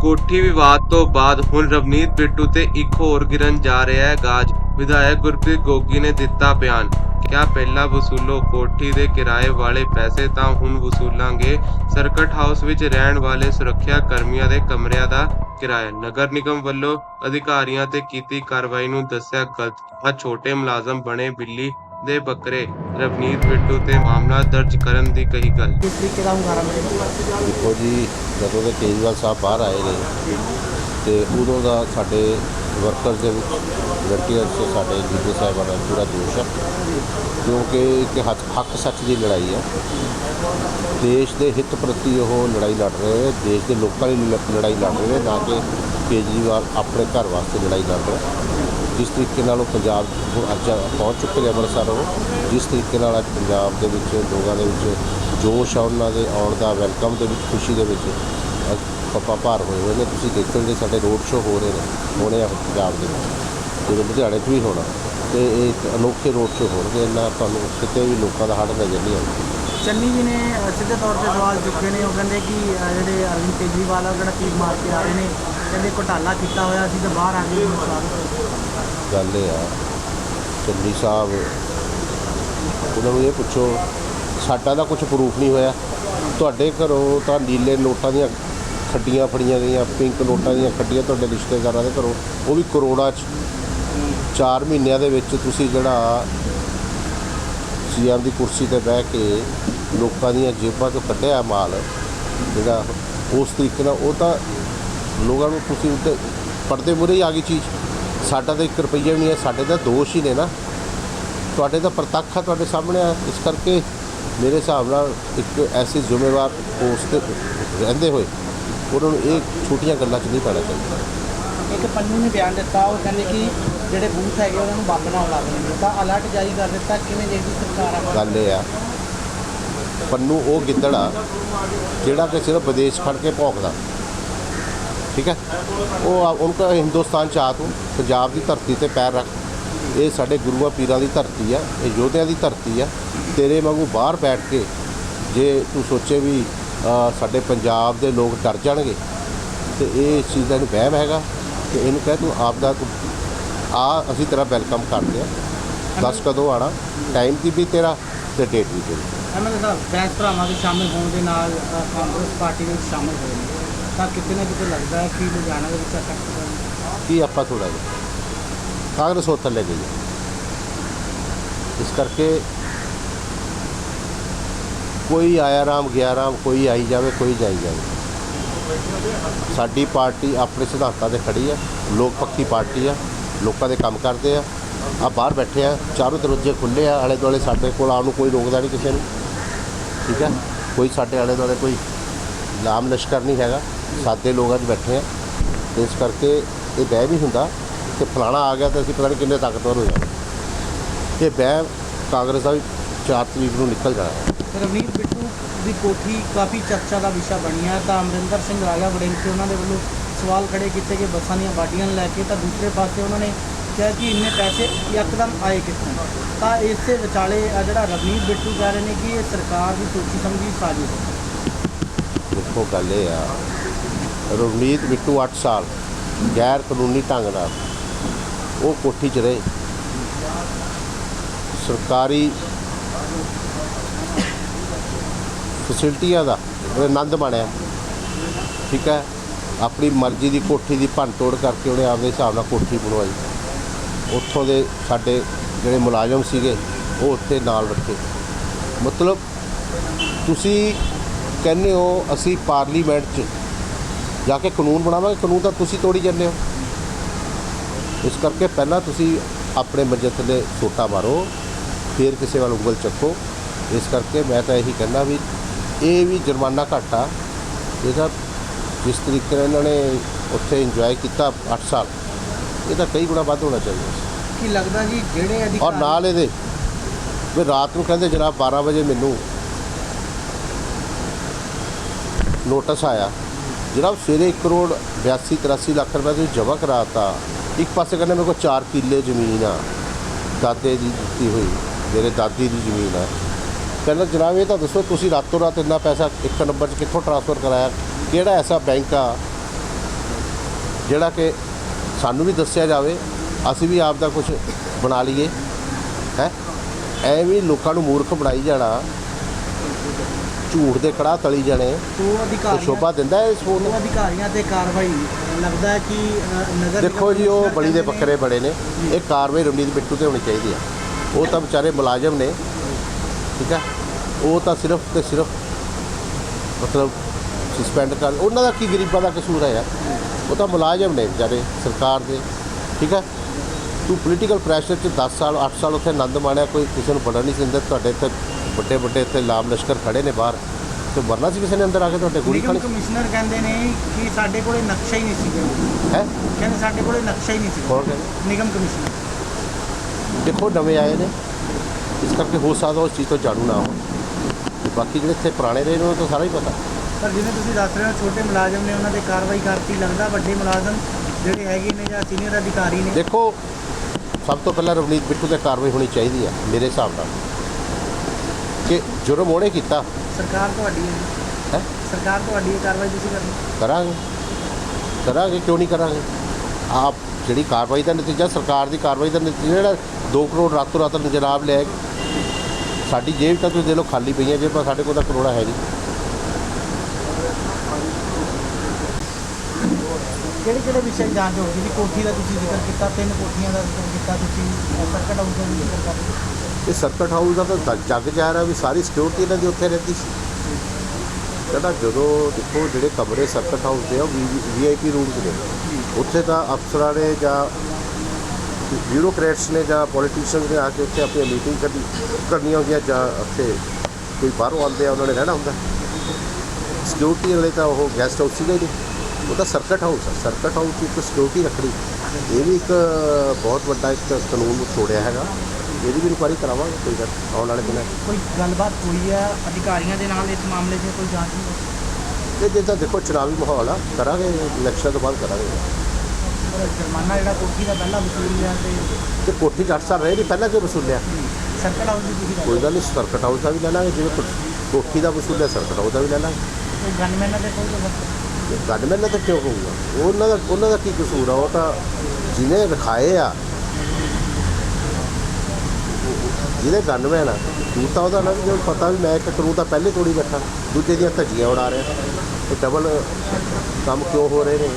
ਕੋਠੀ ਵਿਵਾਦ ਤੋਂ ਬਾਅਦ ਹੁਣ ਰਵਨੀਤ ਬਿੱਟੂ ਤੇ ਇੱਕ ਹੋਰ ਗਿਰਨ ਜਾ ਰਿਹਾ ਹੈ ਗਾਜ। ਵਿਧਾਇਕ ਗੁਰਪ੍ਰੀਤ ਗੋਗੀ ਨੇ ਦਿੱਤਾ ਬਿਆਨ। ਕਿਹਾ ਪਹਿਲਾਂ ਵਸੂਲੋ ਕੋਠੀ ਦੇ ਕਿਰਾਏ ਵਾਲੇ ਪੈਸੇ ਤਾਂ ਹੁਣ ਵਸੂਲਾਂਗੇ। ਸਰਕਟ ਹਾਊਸ ਵਿੱਚ ਰਹਿਣ ਵਾਲੇ ਸੁਰੱਖਿਆ ਕਰਮੀਆਂ ਦੇ ਕਮਰਿਆਂ ਦਾ ਕਿਰਾਇਆ। ਨਗਰ ਨਿਗਮ ਵੱਲੋਂ ਅਧਿਕਾਰੀਆਂ ਤੇ ਕੀਤੀ ਕਾਰਵਾਈ ਨੂੰ ਦੱਸਿਆ ਗਲਤ। ਆ ਛੋਟੇ ਮੁਲਾਜ਼ਮ ਬਣੇ ਬਿੱਲੀ ਦੇ ਬੱਕਰੇ ਰਵਨੀਤ ਬਿੱਟੂ ਤੇ ਮਾਮਲਾ ਦਰਜ ਕਰਨ ਦੀ ਕਹੀ ਗੱਲ। ਕਿਸ ਤਰੀਕੇ ਦਾ ਹੁੰਗਾਰਾ ਮਿਲੇਗਾ ਦੇਖੋ ਜੀ ਜਦੋਂ ਦੇ ਕੇਜਰੀਵਾਲ ਸਾਹਿਬ ਬਾਹਰ ਆਏ ਨੇ ਤੇ ਉਦੋਂ ਦਾ ਸਾਡੇ ਵਰਕਰ ਦੇ ਵਿੱਚ ਲੜਕੀਆਂ ਚ ਸਾਡੇ ਲੀਡਰ ਸਾਹਿਬਾਂ ਦਾ ਪੂਰਾ ਜੋਸ਼ ਹੈ ਕਿਉਂਕਿ ਇੱਕ ਹੱਕ ਹੱਕ ਸੱਚ ਦੀ ਲੜਾਈ ਹੈ ਦੇਸ਼ ਦੇ ਹਿੱਤ ਪ੍ਰਤੀ ਉਹ ਲੜਾਈ ਲੜ ਰਹੇ ਹੈ ਦੇਸ਼ ਦੇ ਲੋਕਾਂ ਲਈ ਲੜਾਈ ਲੜ ਰਹੇ ਨੇ ਨਾ ਕਿ ਕੇਜਰੀਵਾਲ ਆਪਣੇ ਘਰ ਵਾਸਤੇ ਲੜਾਈ ਲੜ ਰਿਹਾ। ਜਿਸ ਤਰੀਕੇ ਨਾਲ ਉਹ ਪੰਜਾਬ ਹੁਣ ਅੱਜ ਪਹੁੰਚ ਚੁੱਕੇ ਨੇ ਅੰਮ੍ਰਿਤਸਰ ਉਹ ਜਿਸ ਤਰੀਕੇ ਨਾਲ ਅੱਜ ਪੰਜਾਬ ਦੇ ਵਿੱਚ ਲੋਕਾਂ ਦੇ ਵਿੱਚ ਜੋਸ਼ ਆ, ਉਹਨਾਂ ਦੇ ਆਉਣ ਦਾ ਵੈਲਕਮ ਦੇ ਵਿੱਚ, ਖੁਸ਼ੀ ਦੇ ਵਿੱਚ ਅੱਜ ਭਾਰ ਹੋਏ ਹੋਏ ਨੇ। ਤੁਸੀਂ ਦੇਖੋਗੇ ਸਾਡੇ ਰੋਡ ਸ਼ੋਅ ਹੋ ਰਹੇ ਨੇ, ਹੋਣੇ ਆ ਪੰਜਾਬ ਦੇ ਵਿੱਚ, ਜਿਵੇਂ ਲੁਧਿਆਣੇ 'ਚ ਵੀ ਹੋਣਾ ਤੇ ਇਹ ਇੱਕ ਅਨੋਖੇ ਰੋਡ ਸ਼ੋਅ ਹੋਣਗੇ। ਇਹਨਾਂ ਤੁਹਾਨੂੰ ਕਿਤੇ ਵੀ ਲੋਕਾਂ ਦਾ ਹੜ ਨਜ਼ਰ ਨਹੀਂ ਆਉਂਦਾ। ਚੰਨੀ ਜੀ ਨੇ ਸਿੱਧੇ ਤੌਰ ਤੇ ਸਵਾਲ ਚੁੱਕੇ ਨੇ। ਉਹ ਕਹਿੰਦੇ ਕਿ ਜਿਹੜੇ ਅਰਵਿੰਦ ਕੇਜਰੀਵਾਲ ਆ ਜਿਹੜਾ ਚੀਜ਼ ਮਾਰ ਕੇ ਆ ਰਹੇ ਨੇ, ਕਹਿੰਦੇ ਘੁਟਾਲਾ ਕੀਤਾ ਹੋਇਆ ਸੀ ਤੇ ਬਾਹਰ ਆ ਕੇ ਗੱਲ ਇਹ ਆ, ਚੰਨੀ ਸਾਹਿਬ, ਉਹਨਾਂ ਨੂੰ ਇਹ ਪੁੱਛੋ, ਸਾਡਾ ਤਾਂ ਕੁਝ ਪ੍ਰੂਫ ਨਹੀਂ ਹੋਇਆ। ਤੁਹਾਡੇ ਘਰੋਂ ਤਾਂ ਨੀਲੇ ਨੋਟਾਂ ਦੀਆਂ ਖੱਡੀਆਂ ਫੜੀਆਂ ਗਈਆਂ ਪਿੰਕ ਨੋਟਾਂ ਦੀਆਂ ਖੱਡੀਆਂ ਤੁਹਾਡੇ ਰਿਸ਼ਤੇਦਾਰਾਂ ਦੇ ਘਰੋਂ। ਉਹ ਵੀ ਕਰੋੜਾਂ ਚ। 4 ਮਹੀਨਿਆਂ ਦੇ ਵਿੱਚ ਤੁਸੀਂ ਜਿਹੜਾ ਸੀਐਮ ਦੀ ਕੁਰਸੀ ਤੇ ਬਹਿ ਕੇ ਲੋਕਾਂ ਦੀਆਂ ਜੇਬਾਂ ਤੋਂ ਕੱਢਿਆ ਮਾਲ, ਜਿਹੜਾ ਉਸ ਤਰੀਕੇ ਨਾਲ ਉਹ ਤਾਂ ਲੋਕਾਂ ਨੂੰ ਤੁਸੀਂ ਉੱਤੇ ਪਰਦੇ ਮੂਹਰੇ ਹੀ ਆ ਗਈ ਚੀਜ਼। ਸਾਡਾ ਤਾਂ 1 ਰੁਪਈਆ ਵੀ ਨਹੀਂ ਹੈ, ਸਾਡੇ ਤਾਂ ਦੋਸ਼ ਹੀ ਨੇ ਨਾ। ਤੁਹਾਡੇ ਤਾਂ ਪ੍ਰਤੱਖ ਆ, ਤੁਹਾਡੇ ਸਾਹਮਣੇ ਆ। ਇਸ ਕਰਕੇ ਮੇਰੇ ਹਿਸਾਬ ਨਾਲ ਇੱਕ ਐਸੀ ਜ਼ਿੰਮੇਵਾਰ ਪੋਸਟ ਤੇ ਰਹਿੰਦੇ ਹੋਏ ਉਹਨਾਂ ਨੂੰ ਇਹ ਛੋਟੀਆਂ ਗੱਲਾਂ 'ਚ ਨਹੀਂ ਪੈਣਾ ਚਾਹੀਦਾ। ਇੱਕ ਪੰਨੂ ਨੇ ਬਿਆਨ ਦਿੱਤਾ, ਉਹ ਕਹਿੰਦੇ ਕਿ ਜਿਹੜੇ ਬੂਥ ਹੈਗੇ ਉਹਨਾਂ ਨੂੰ ਬੰਦ ਨਾ ਲੱਗ ਦੇਣਗੇ ਤਾਂ ਅਲਰਟ ਜਾਰੀ ਕਰ ਦਿੱਤਾ, ਕਿਵੇਂ ਦੇਖਦੀ ਸਰਕਾਰ ਆ ਗੱਲ ਇਹ ਆ। ਪੰਨੂ, ਉਹ ਗਿੱਦੜ ਆ, ਜਿਹੜਾ ਕਿ ਸਿਰਫ ਵਿਦੇਸ਼ ਫੜ ਕੇ ਭੌਂਕਦਾ। ਠੀਕ ਹੈ? ਉਹ ਉਹਨਾਂ ਹਿੰਦੁਸਤਾਨ ਚ ਆ ਤੂੰ, ਪੰਜਾਬ ਦੀ ਧਰਤੀ ਤੇ ਪੈਰ ਰੱਖ। ਇਹ ਸਾਡੇ ਗੁਰੂਆਂ ਪੀਰਾਂ ਦੀ ਧਰਤੀ ਆ, ਇਹ ਯੋਧਿਆਂ ਦੀ ਧਰਤੀ ਆ। ਤੇਰੇ ਵਾਂਗੂ ਬਾਹਰ ਬੈਠ ਕੇ, ਜੇ ਤੂੰ ਸੋਚੇ ਵੀ ਸਾਡੇ ਪੰਜਾਬ ਦੇ ਲੋਕ ਡਰ ਜਾਣਗੇ, ਤੇ ਇਹ ਇਸ ਚੀਜ਼ ਦਾ ਵਹਿਮ ਹੈਗਾ ਤੇ ਇਹਨੂੰ ਕਹਿ ਤੂੰ ਆਪ ਦਾ ਆ ਅਸੀਂ ਤੇਰਾ ਵੈਲਕਮ ਕਰਦੇ ਆ ਦੱਸ ਕਦੋਂ ਆਣਾ ਟਾਈਮ ਦੀ ਵੀ ਤੇਰਾ ਤੇ ਡੇਟ ਵੀ ਤੇਰੀ। ਇਹਨਾਂ ਦੇ ਸਾਹਿਬ ਬੈਂਸ ਭਰਾਵਾਂ ਦੇ ਸ਼ਾਮਿਲ ਹੋਣ ਦੇ ਨਾਲ ਅ, ਕਾਂਗਰਸ ਪਾਰਟੀ ਵਿੱਚ ਸ਼ਾਮਿਲ ਹੋਏ ਨੇ। ਤਾਂ ਕਿਤੇ ਨਾ ਕਿਤੇ ਲੱਗਦਾ ਹੈ ਕਿ ਲੁਧਿਆਣਾ ਦੇ ਵਿੱਚ ਅਟੈਕ ਹੋਇਆ ਕੀ ਆਪਾਂ ਥੋੜਾ ਜਿਹਾ ਕਾਂਗਰਸ ਉੱਥੇ ਲੈ ਗਈ ਹੈ। ਇਸ ਕਰਕੇ ਕੋਈ ਆਇਆ ਰਾਮ ਗਿਆ ਰਾਮ ਕੋਈ ਆਈ ਜਾਵੇ ਕੋਈ ਜਾਈ ਜਾਵੇ। ਸਾਡੀ ਪਾਰਟੀ ਆਪਣੇ ਸਿਧਾਂਤਾਂ ਤੇ ਖੜੀ ਹੈ ਲੋਕ ਪੱਖੀ ਪਾਰਟੀ ਆ ਲੋਕਾਂ ਦੇ ਕੰਮ ਕਰਦੇ ਆ। ਆ ਬਾਹਰ ਬੈਠੇ ਆ, ਚਾਰੋਂ ਦਰਵਾਜ਼ੇ ਖੁੱਲੇ ਆ ਆਲੇ ਦੁਆਲੇ ਸਾਡੇ ਕੋਲ ਆਉਣ ਨੂੰ ਕੋਈ ਰੋਕਦਾ ਨਹੀਂ ਕਿਸੇ ਨੂੰ। ਠੀਕ ਹੈ ਕੋਈ ਸਾਡੇ ਆਲੇ ਦੁਆਲੇ ਕੋਈ ਲਾਮ ਲਸ਼ਕਰ ਨਹੀਂ ਹੈਗਾ। ਸਾਦੇ ਲੋਕ ਅੱਜ ਬੈਠੇ ਆ। ਤੇ ਇਸ ਕਰਕੇ ਇਹ ਬਹਿ ਵੀ ਹੁੰਦਾ ਕਿ ਫਲਾਣਾ ਆ ਗਿਆ ਤਾਂ ਅਸੀਂ ਪਤਾ ਨਹੀਂ ਕਿੰਨੇ ਤਾਕਤਵਰ ਹੋ ਜਾਵਾਂਗੇ ਇਹ ਬਹਿ ਕਾਂਗਰਸ ਦਾ ਵੀ 4 ਤਰੀਕ ਨੂੰ ਨਿਕਲ ਜਾਣਾ। ਹੈ। ਰਵਨੀਤ ਬਿੱਟੂ ਦੀ ਕੋਠੀ ਕਾਫੀ ਚਰਚਾ ਦਾ ਵਿਸ਼ਾ ਬਣੀ ਹੈ ਤਾਂ ਅਮਰਿੰਦਰ ਸਿੰਘ ਰਾਜਾ ਵੜਿੰਗ ਤੇ ਉਹਨਾਂ ਦੇ ਵੱਲੋਂ ਸਵਾਲ ਖੜੇ ਕੀਤੇ ਗਏ ਬੱਸਾਂ ਦੀਆਂ ਬਾਡੀਆਂ ਨੂੰ ਲੈ ਕੇ, ਤਾਂ ਦੂਸਰੇ ਪਾਸੇ ਉਹਨਾਂ ਨੇ ਕਿਹਾ ਕਿ ਇੰਨੇ ਪੈਸੇ ਯਕਦਮ ਆਏ ਕਿੱਥੋਂ? ਤਾਂ ਇਸ ਦੇ ਵਿਚਾਲੇ ਆ ਜਿਹੜਾ ਰਵਨੀਤ ਬਿੱਟੂ ਕਹਿ ਰਹੇ ਨੇ ਕਿ ਇਹ ਸਰਕਾਰ ਦੀ ਸੋਚੀ ਸਮਝੀ ਸਾਜ਼ਿਸ਼ ਹੈ। ਦੇਖੋ ਗੱਲ ਇਹ ਆ, ਰਵਨੀਤ ਬਿੱਟੂ 8 ਸਾਲ, ਗੈਰ ਕਾਨੂੰਨੀ ਢੰਗ ਨਾਲ, ਉਹ ਕੋਠੀ 'ਚ ਰਹੇ। ਸਰਕਾਰੀ ਫੈਸਿਲਿਟੀਆਂ ਦਾ ਆਨੰਦ ਮਾਣਿਆ। ਠੀਕ ਹੈ? ਆਪਣੀ ਮਰਜ਼ੀ ਦੀ ਕੋਠੀ ਦੀ ਭੰਨ ਤੋੜ ਕਰਕੇ ਉਹਨੇ ਆਪਦੇ ਹਿਸਾਬ ਨਾਲ ਕੋਠੀ ਬਣਵਾਈ। ਉੱਥੋਂ ਦੇ ਸਾਡੇ ਜਿਹੜੇ ਮੁਲਾਜ਼ਮ ਸੀਗੇ, ਉਹ ਉੱਥੇ ਨਾਲ ਰੱਖੇ। ਮਤਲਬ ਤੁਸੀਂ ਕਹਿੰਦੇ ਹੋ ਅਸੀਂ ਪਾਰਲੀਮੈਂਟ 'ਚ ਜਾ ਕੇ ਕਾਨੂੰਨ ਬਣਾਵਾਂਗੇ? ਕਾਨੂੰਨ ਤਾਂ ਤੁਸੀਂ ਤੋੜੀ ਜਾਂਦੇ ਹੋ। ਇਸ ਕਰਕੇ ਪਹਿਲਾਂ ਤੁਸੀਂ ਆਪਣੇ ਮੰਜੇ ਥੱਲੇ ਸੋਟਾ ਮਾਰੋ, ਫਿਰ ਕਿਸੇ ਵੱਲ ਉਂਗਲ ਚੱਕੋ। ਇਸ ਕਰਕੇ ਮੈਂ ਤਾਂ ਇਹੀ ਕਹਿੰਦਾ ਵੀ ਇਹ ਵੀ ਜੁਰਮਾਨਾ ਘੱਟ ਆ। ਇਹਦਾ ਜਿਸ ਤਰੀਕੇ ਨਾਲ ਇਹਨਾਂ ਨੇ ਉੱਥੇ ਇੰਜੋਏ ਕੀਤਾ 8 ਸਾਲ ਇਹ ਤਾਂ ਕਈ ਗੁਣਾ ਵੱਧ ਹੋਣਾ ਚਾਹੀਦਾ ਸੀ। ਕੀ ਲੱਗਦਾ ਜੀ ਜਿਹੜੇ ਔਰ ਅਧਿਕਾਰੀ ਨਾਲ ਇਹਦੇ ਵੀ ਰਾਤ ਨੂੰ ਕਹਿੰਦੇ ਜਨਾਬ 12 ਵਜੇ ਮੈਨੂੰ ਨੋਟਿਸ ਆਇਆ ਜਨਾਬ ਸਵੇਰੇ 1 ਕਰੋੜ 82 83 ਲੱਖ ਰੁਪਏ ਤੁਸੀਂ ਜਮ੍ਹਾਂ ਕਰਾਤਾ ਇੱਕ ਪਾਸੇ ਕਹਿੰਦੇ ਮੇਰੇ ਕੋਲ 4 ਕਿੱਲੇ ਜ਼ਮੀਨ ਆ ਦਾਦੇ ਦੀ ਦਿੱਤੀ ਹੋਈ ਮੇਰੇ ਦਾਦੀ ਦੀ ਜ਼ਮੀਨ ਆ। ਕਹਿੰਦਾ ਜਨਾਬ ਇਹ ਤਾਂ ਦੱਸੋ ਤੁਸੀਂ ਰਾਤੋਂ ਰਾਤ ਇੰਨਾ ਪੈਸਾ ਇੱਕ ਨੰਬਰ 'ਚ ਕਿੱਥੋਂ ਟ੍ਰਾਂਸਫਰ ਕਰਾਇਆ? ਕਿਹੜਾ ਐਸਾ ਬੈਂਕ ਆ ਜਿਹੜਾ ਕਿ ਸਾਨੂੰ ਵੀ ਦੱਸਿਆ ਜਾਵੇ ਅਸੀਂ ਵੀ ਆਪ ਦਾ ਕੁਝ ਬਣਾ ਲਈਏ ਹੈ? ਐਵੇਂ ਲੋਕਾਂ ਨੂੰ ਮੂਰਖ ਬਣਾਈ ਜਾਣਾ ਝੂਠ ਦੇ ਕੜਾਹ ਤਲੀ ਜਾਣੇ ਉਹ ਸ਼ੋਭਾ ਦਿੰਦਾ ਇਸ ਫੋਨ ਨੂੰ? ਅਧਿਕਾਰੀਆਂ ਤੇ ਕਾਰਵਾਈ। ਲੱਗਦਾ ਹੈ ਕਿ ਨਗਰ ਦੇਖੋ ਜੀ ਉਹ ਬਲੀ ਦੇ ਬੱਕਰੇ ਬੜੇ ਨੇ। ਇਹ ਕਾਰਵਾਈ ਰਵਨੀਤ ਬਿੱਟੂ ਤੇ ਹੋਣੀ ਚਾਹੀਦੀ ਆ। ਉਹ ਤਾਂ ਵਿਚਾਰੇ ਮੁਲਾਜ਼ਮ ਨੇ। ਠੀਕ ਹੈ ਉਹ ਤਾਂ ਸਿਰਫ ਤੇ ਸਿਰਫ ਮਤਲਬ ਸਸਪੈਂਡ ਕਰ ਉਹਨਾਂ ਦਾ ਕੀ ਗਰੀਬਾਂ ਦਾ ਕਸੂਰ ਹੈ ਯਾਰ? ਉਹ ਤਾਂ ਮੁਲਾਜ਼ਮ ਨੇ ਵਿਚਾਰੇ ਸਰਕਾਰ ਦੇ ਠੀਕ ਹੈ? ਤੂੰ ਪੋਲੀਟੀਕਲ ਪ੍ਰੈਸ਼ਰ 'ਚ 10 ਸਾਲ 8 ਸਾਲ ਉੱਥੇ ਆਨੰਦ ਮਾਣਿਆ ਕੋਈ ਕਿਸੇ ਨੂੰ ਵੜਨ ਨਹੀਂ ਸੀ ਦਿੰਦਾ ਤੁਹਾਡੇ ਇੱਥੇ ਵੱਡੇ ਵੱਡੇ ਇੱਥੇ ਲਾਮ ਲਸ਼ਕਰ ਖੜੇ ਨੇ ਬਾਹਰ। ਤੇ ਵਰਨਾ ਸੀ ਕਿਸੇ ਨੇ ਅੰਦਰ ਆ ਕੇ ਤੁਹਾਡੇ ਗੋਲੀ ਖਾਣੀ? ਕਮਿਸ਼ਨਰ ਕਹਿੰਦੇ ਨੇ ਕਿ ਸਾਡੇ ਕੋਲੇ ਨਕਸ਼ਾ ਹੀ ਨਹੀਂ ਸੀ। ਹੈ? ਕਹਿੰਦੇ ਸਾਡੇ ਕੋਲੇ ਨਕਸ਼ਾ ਹੀ ਨਹੀਂ ਸੀ। ਕੌਣ ਕਹਿੰਦੇ? ਨਿਗਮ ਕਮਿਸ਼ਨਰ ਦੇਖੋ ਨਵੇਂ ਆਏ ਨੇ। ਇਸ ਕਰਕੇ ਹੋ ਸਕਦਾ ਉਸ ਚੀਜ਼ ਤੋਂ ਜਾਣੂ ਨਾ ਹੋ। ਬਾਕੀ ਜਿਹੜੇ ਇੱਥੇ ਪੁਰਾਣੇ ਰਹੇ ਨੇ ਉਹਨਾਂ ਨੂੰ ਤਾਂ ਸਾਰਾ ਹੀ ਪਤਾ। ਪਰ ਜਿਵੇਂ ਤੁਸੀਂ ਦੱਸ ਰਹੇ ਹੋ ਛੋਟੇ ਮੁਲਾਜ਼ਮ ਨੇ ਉਹਨਾਂ ਤੇ ਕਾਰਵਾਈ ਕਰਤੀ ਲੱਗਦਾ ਵੱਡੇ ਮੁਲਾਜ਼ਮ ਜਿਹੜੇ ਹੈਗੇ ਨੇ ਜਾਂ ਸੀਨੀਅਰ ਅਧਿਕਾਰੀ ਨੇ। ਦੇਖੋ ਸਭ ਤੋਂ ਪਹਿਲਾਂ ਰਵਨੀਤ ਬਿੱਟੂ ਤੇ ਕਾਰਵਾਈ ਹੋਣੀ ਚਾਹੀਦੀ ਹੈ ਮੇਰੇ ਹਿਸਾਬ ਨਾਲ। ਕਿ ਜੁਰਮ ਉਹਨੇ ਕੀਤਾ। ਸਰਕਾਰ ਤੁਹਾਡੀ ਹੈ ਜੀ। ਹੈ? ਸਰਕਾਰ ਤੁਹਾਡੀ ਹੈ ਕਾਰਵਾਈ ਤੁਸੀਂ ਕਰਨੀ। ਕਰਾਂਗੇ। ਕਰਾਂਗੇ ਕਿਉਂ ਨਹੀਂ ਕਰਾਂਗੇ? ਆਪ ਜਿਹੜੀ ਕਾਰਵਾਈ ਦਾ ਨਤੀਜਾ ਸਰਕਾਰ ਦੀ ਕਾਰਵਾਈ ਦਾ ਨਤੀਜਾ ਜਿਹੜਾ 2 ਕਰੋੜ ਰਾਤੋਂ ਰਾਤ ਜਨਾਬ ਲੈ। ਸਾਡੀ ਜੇਬ ਤਾਂ ਤੁਸੀਂ ਦੇ ਲੋ ਖਾਲੀ ਪਈਆਂ ਜੇਬਾਂ ਸਾਡੇ ਕੋਲ ਤਾਂ ਕਰੋੜਾ ਹੈ ਨਹੀਂ। ਕਿਹੜੇ ਕਿਹੜੇ ਵਿਸ਼ੇ ਦੀ ਜਾਂਚ ਹੋਊਗੀ ਜੀ ਕੋਠੀ ਦਾ ਤੁਸੀਂ ਜ਼ਿਕਰ ਕੀਤਾ, ਤਿੰਨ ਕੋਠੀਆਂ ਦਾ ਜ਼ਿਕਰ ਕੀਤਾ ਤੁਸੀਂ ਸਰਕਟ ਹਾਊਸ ਦਾ ਵੀ ਜ਼ਿਕਰ ਕਰ ਇਹ ਸਰਕਟ ਹਾਊਸ ਦਾ ਤਾਂ ਜੱਗ ਜਾ ਰਿਹਾ ਵੀ ਸਾਰੀ ਸਿਕਿਉਰਿਟੀ ਇਹਨਾਂ ਦੀ ਉੱਥੇ ਰਹਿੰਦੀ ਸੀ। ਕਹਿੰਦਾ ਜਦੋਂ ਦੇਖੋ ਜਿਹੜੇ ਕਮਰੇ ਸਰਕਟ ਹਾਊਸ ਦੇ ਆ, ਉਹ ਵੀਆਈਪੀ ਰੂਮਸ ਨੇ। ਉੱਥੇ ਤਾਂ ਅਫਸਰਾਂ ਨੇ ਜਾਂ ਬਿਊਰੋਕਰੇਟਸ ਨੇ ਜਾਂ ਪੋਲੀਟੀਸ਼ੀਅਨਸ ਨੇ ਆ ਕੇ ਉੱਥੇ ਆਪਣੀ ਮੀਟਿੰਗ ਕਰਨੀ, ਕਰਨੀਆਂ ਹੁੰਦੀਆਂ ਜਾਂ ਉੱਥੇ ਕੋਈ ਬਾਹਰੋਂ ਆਉਂਦੇ ਆ, ਉਹਨਾਂ ਨੇ ਰਹਿਣਾ ਹੁੰਦਾ। ਸਿਕਿਉਰਿਟੀ ਵਾਲੇ ਤਾਂ ਉਹ ਗੈਸਟ ਹਾਊਸ ਸੀਗਾ ਹੀ ਨਹੀਂ ਉਹ ਤਾਂ ਸਰਕਟ ਹਾਊਸ ਆ। ਸਰਕਟ ਹਾਊਸ 'ਚ ਇੱਕ ਸਿਕਿਉਰਿਟੀ ਰੱਖਣੀ ਇਹ ਵੀ ਇੱਕ ਬਹੁਤ ਵੱਡਾ ਇੱਕ ਕਾਨੂੰਨ ਤੋੜਿਆ ਹੈਗਾ। ਇਹਦੀ ਵੀ ਇਨਕੁਆਇਰੀ ਕਰਾਵਾਂਗੇ ਕੋਈ ਗੱਲ ਆਉਣ ਵਾਲੇ ਦਿਨਾਂ 'ਚ। ਕੋਈ ਗੱਲਬਾਤ ਹੋਈ ਹੈ ਅਧਿਕਾਰੀਆਂ ਦੇ ਨਾਲ ਇਸ ਮਾਮਲੇ 'ਚ ਕੋਈ ਜਾਂਚ? ਨਹੀਂ ਹੋਈ ਇਹ ਜੇ ਤਾਂ ਦੇਖੋ ਚੁਣਾਵੀ ਮਾਹੌਲ ਆ। ਕਰਾਂਗੇ ਇਲੈਕਸ਼ਨ ਤੋਂ ਬਾਅਦ ਕਰਾਂਗੇ। ਪਰ ਜੁਰਮਾਨਾ ਜਿਹੜਾ ਕੋਠੀ ਦਾ ਪਹਿਲਾਂ ਵਸੂਲ ਲਿਆ ਤੇ ਤੇ ਕੋਠੀ 'ਚ 8 ਸਾਲ ਰਹੇ ਨਹੀਂ ਪਹਿਲਾਂ ਕਿਉਂ ਵਸੂਲਿਆ? ਸਰਕਟ ਹਾਊਸ ਦੀ ਤੁਸੀਂ ਗੱਲ ਕੋਈ ਗੱਲ ਨਹੀਂ ਸਰਕਟ ਹਾਊਸ ਦਾ ਵੀ ਲੈ ਲਾਂਗੇ। ਜਿਵੇਂ ਕੋ- ਕੋਠੀ ਦਾ ਵਸੂਲਿਆ ਸਰਕਟ ਹਾਊਸ ਦਾ ਵੀ ਲੈ ਲਾਂਗੇ। ਕੋਈ ਗਨਮੈਨ ਦੇ ਕੋਈ ਗੱਲ ਗਨਮੈਨ ਤਾਂ ਕਿਉਂ ਹੋਊਗਾ? ਉਹਨਾਂ ਦਾ ਉਹਨਾਂ ਦਾ ਕੀ ਕਸੂਰ ਆ? ਉਹ ਤਾਂ ਜਿਹਨੇ ਰਖਾਏ ਆ। ਜਿਹਦੇ ਗਨਮੈਨ ਆ ਤੂੰ ਤਾਂ ਉਹਦਾ ਨਾ ਵੀ ਪਤਾ ਵੀ ਮੈਂ ਇੱਕ ਕਰੂ ਤਾਂ ਪਹਿਲੇ ਤੋੜੀ ਬੈਠਾ, ਦੂਜੇ ਦੀਆਂ ਧੱਜੀਆਂ ਉਡਾ ਰਿਹਾ। ਇਹ ਡਬਲ ਕੰਮ ਕਿਉਂ ਹੋ ਰਹੇ ਨੇ?